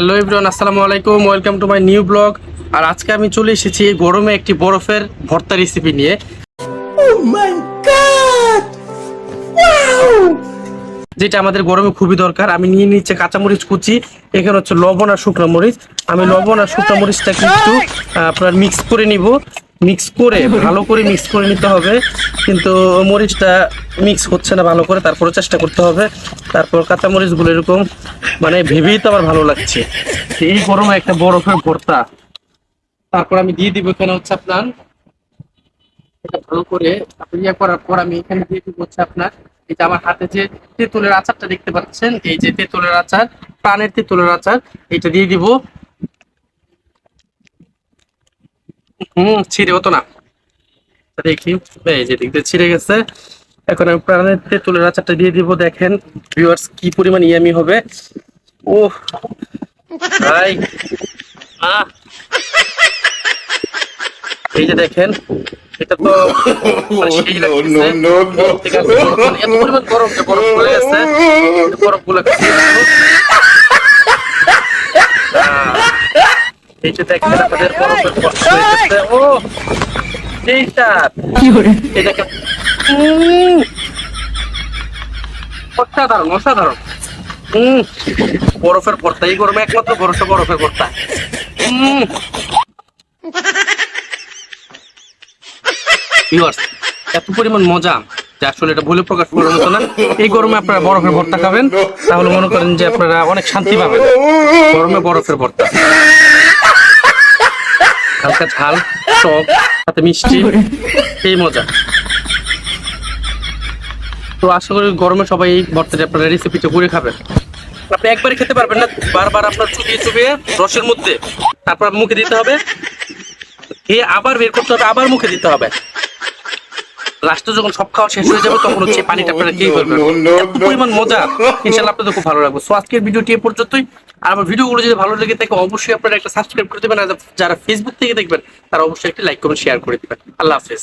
Hello everyone আসসালামু আলাইকুম welcome to my new blog. আর আজকে আমি চলে এসেছি গরমে একটি বরফের ভর্তা রেসিপি নিয়ে। যেটা আমাদের গরমে খুবই দরকার। আমি নিয়ে নিচ্ছে কাঁচামরিচ কুচি এখানে হচ্ছে লবণ আর শুকনো মরিচ। আমি লবণ আর শুকনো মরিচটাকে একটু আপনার মিক্স করে নিব। মিক্স করে ভালো করে মিক্স করে নিতে হবে। কিন্তু মরিচটা মিক্স হচ্ছে না ভালো করে। তারপরে চেষ্টা করতে হবে। তারপর কাঁচামরিচগুলো এরকম মানে ভেবেই তো আমার ভালো লাগছে। এই গরমে একটা বরফের ভর্তা। তারপর আমি দিয়ে দিব এখানে হচ্ছে আপনার ভালো করে ইয়ে করার পর আমি এখানে দিয়ে দিব হচ্ছে আপনার, এই যে আমার হাতে যে তেঁতুলের আচারটা দেখতে পাচ্ছেন, এই যে তেঁতুলের আচার, প্রাণের তেঁতুলের আচার এটা দিয়ে দিব। হুম, ছিঁড়ে হতো না। দেখি, এই যে দেখতে ছিঁড়ে গেছে। এখন আমি প্রাণের তেঁতুলের আচারটা দিয়ে দিব, দেখেন। ভিউয়ার্স কি পরিমাণ ইয়ামি হবে। ও ভাই। আহ। এই যে দেখেন এটা তো মানে সেই লাগতেছে। no, no. ঠিক আছে, এত পরিমাণ গরম যে বরফ পড়ে গেছে। বরফগুলো এই যে দেখেন গেছে। ও এইটা উম, অসাধারণ অসাধারণ। বরফের ভর্তা এই গরমে একমাত্র বরফে বরফের ভর্তা। এত পরিমাণ মজা যে আসলে এটা বলে প্রকাশ করার মতো না। এই গরমে আপনারা বরফের ভর্তা খাবেন, তাহলে মনে করেন যে আপনারা অনেক শান্তি পাবেন। গরমে বরফের ভর্তা। হালকা ঝাল, টক, সাথে মিষ্টি, এই মজা। তো আশা করি গরমে সবাই এই ভর্তাটা আপনারা রেসিপিটা করে খাবেন। আপনি একবারই খেতে পারবেন না বারবার আপনার চুবিয়ে চুবিয়ে রসের মধ্যে তারপর মুখে দিতে হবে। খেয়ে আবার বের করতে হবে আবার মুখে দিতে হবে। লাস্টে যখন সব খাওয়া শেষ হয়ে যাবে তখন হচ্ছে পানিটা আপনারা খেয়ে ফেলবেন। পরিমাণ মজা। ইনশাল্লাহ আপনাদের খুব ভালো লাগবে। সো আজকের ভিডিওটি এ পর্যন্তই। আর আমার ভিডিওগুলো যদি ভালো লেগে থাকে অবশ্যই আপনারা একটা সাবস্ক্রাইব করে দেবেন। আর যারা ফেসবুক থেকে দেখবেন তারা অবশ্যই একটা লাইক করুন শেয়ার করে দেবেন। আল্লাহ হাফেজ।